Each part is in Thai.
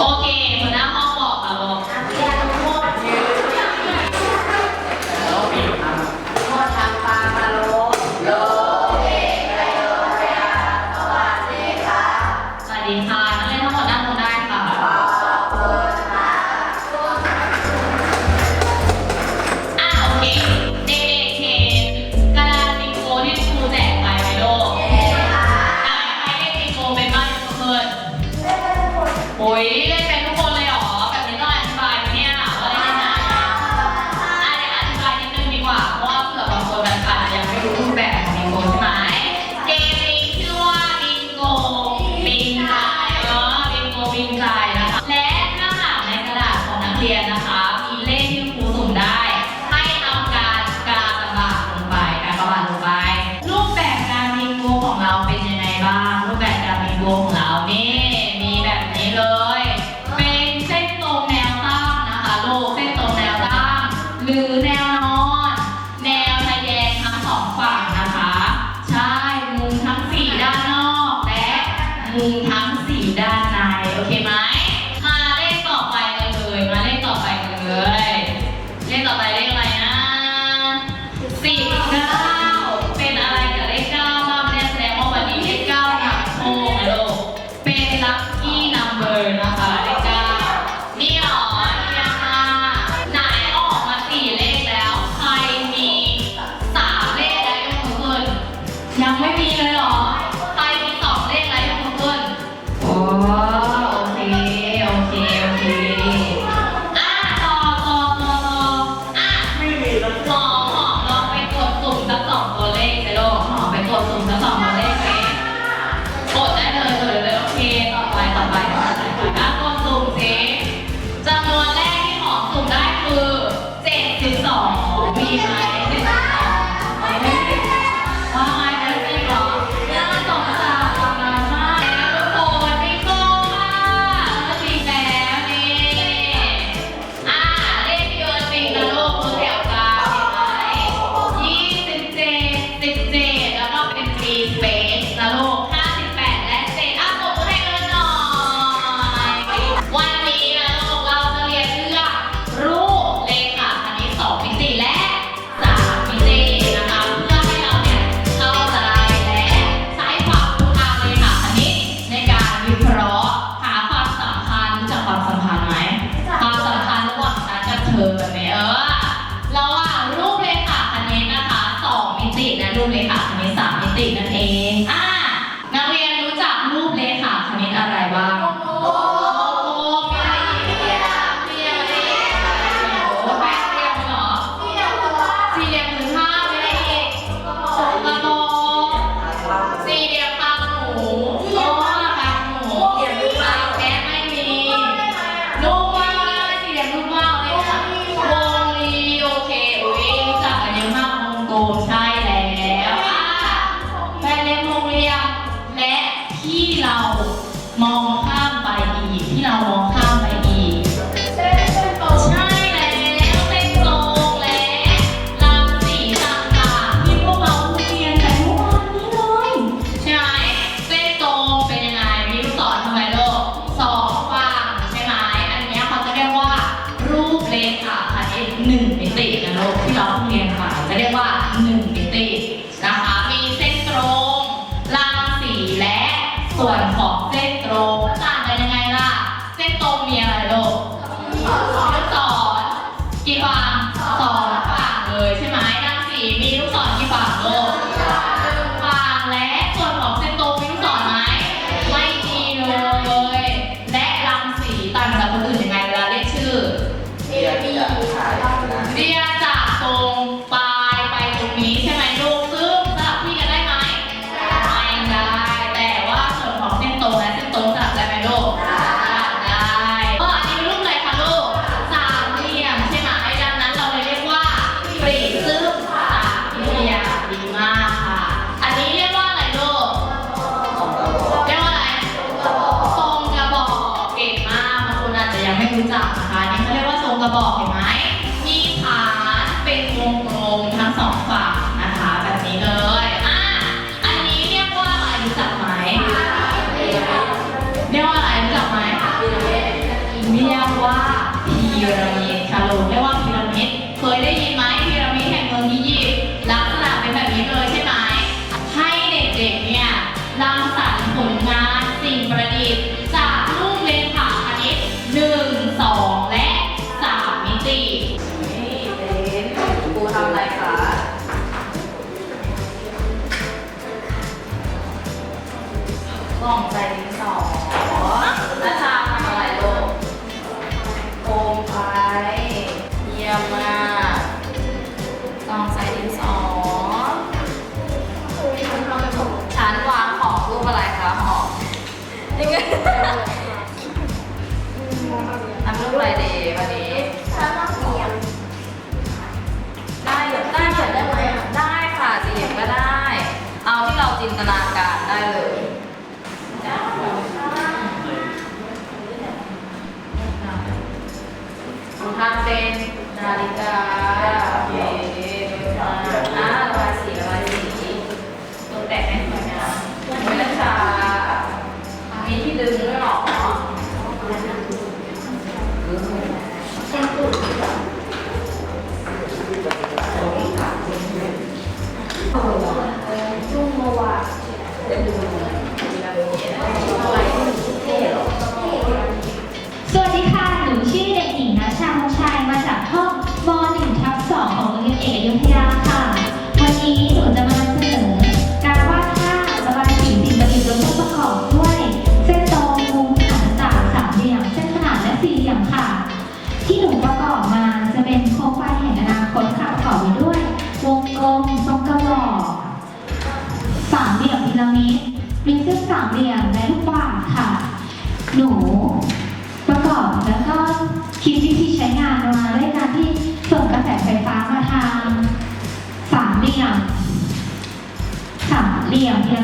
โอเคหัวหน้าห้ บอกเห็นไหมมีฐานเป็นวงกลมทั้งสองฝั่งนะคะ แบบนี้เลยอะอันนี้เรียกว่าอะไรรู้จักไหมเรียกว่าอะไรรู้จักไหมเรียกว่าพีระมิด ล่องใส่ดินสอนัชชาทำอะไรลูกโคมไฟเยี่ยมมากกล่องใส่ดินสอฉันวางของรูปอะไรคะหอมนี่ไง เป็นนาฬิกาโอเคอ่าระบายสีระบายสีตกแต่งให้สวยงามไม่ละชามีที่ดึงด้วยหรอส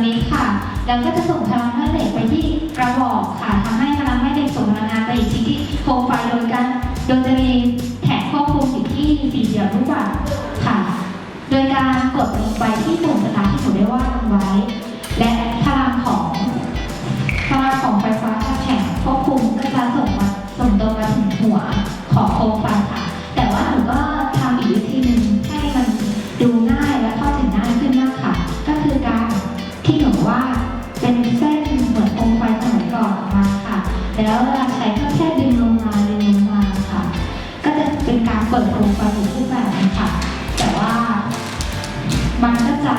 นิดค่ะ แล้วก็จะส่งพลังแม่เหล็กไปที่กระบอกค่ะทำให้พลังแม่เหล็กส่งพลังงานไปอีกที่ที่โคมไฟโดยการโดยจะมีแถบควบคุมอยู่ที่สี่เหลี่ยมรูปแบบค่ะ โดยการกดลงไปที่ปุ่ม แล้วเวลาใช้ก็แค่ดึงลงมาดึงลงมาค่ะ ก็จะเป็นการเปิดโครงกระดูกรูปแบบนึงค่ะ แต่ว่ามันก็จะ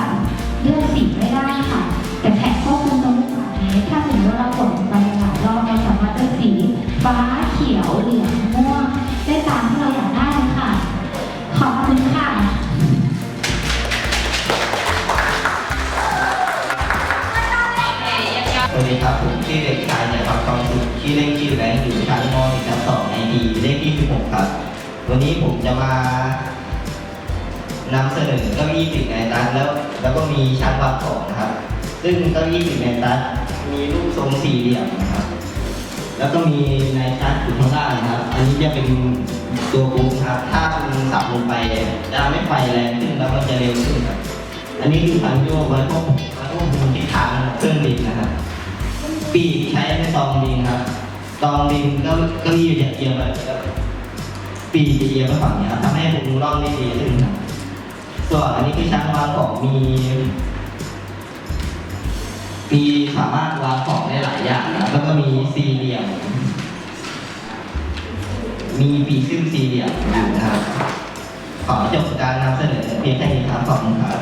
เลือกสีไม่ได้ค่ะ แต่แผงควบคุมตรงลูกศรนี้ถ้าสมมติว่าเรากด กองสุขชื่เล่นชื่อแบงค์อยู่ชั้นม .1 ทับ2ไอทีเลขที่16ครับ วันนี้ผมจะมานำเสนอเก้าอี้ปิดในตันแล้ว แล้วก็มีชั้นวางของนะครับ ซึ่งเก้าอี้ปิดในตันมีรูปทรงสี่เหลี่ยมนะครับ แล้วก็มีในชั้นอยู่ข้างล่างนะครับ อันนี้จะเป็นตัวปูครับ ถ้าคุณสับลงไปจะทำให้ไฟแรงขึ้นแล้วมันจะเร็วขึ้นครับ อันนี้คือพันโยกไว้ควบไว้ควบคุมทิศทางเครื่องบินนะครับปีกใช้ในตองดินครับ ตองดินก็ก็ยืดเอียงไปครับปีกจะเอียงไปฝั่งนี้ครับทำให้ผมร่องได้ดีขึ้นครับส่วนอันนี้คือชั้นวางของมี มีสามารถวางของได้หลายอย่างนะแล้วก็มีสี่เหลี่ยม มีปีกซึ่งสี่เหลี่ยมอยู่นะครับขอจบการนำเสนอเพียงแค่นี้ครับขอบคุณครับ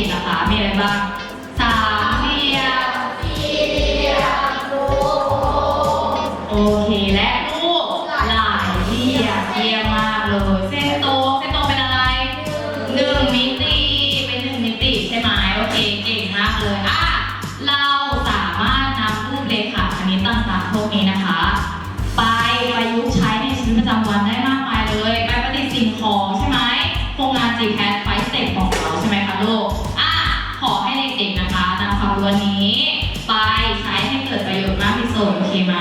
ิกนะคะ มีอะไรบ้างสามเหลี่ยมสี่เหลี่ยมวงกลโอเคและรูปหลายเหลี่ยมเยี่ยมมากเลย เส้นตรงเส้นตรงเป็นอะไรหนึ่งมิติเป็นหนึ่งมิติใช่ไหมโอเคเก่งมากเลยอะเราสามารถนำรูปเลขาคณิตต่างๆพวกนี้นะคะ ไปประ ตัวนี้ ไปใช้ให้เกิดประโยชน์มากที่สุดโอเคไหม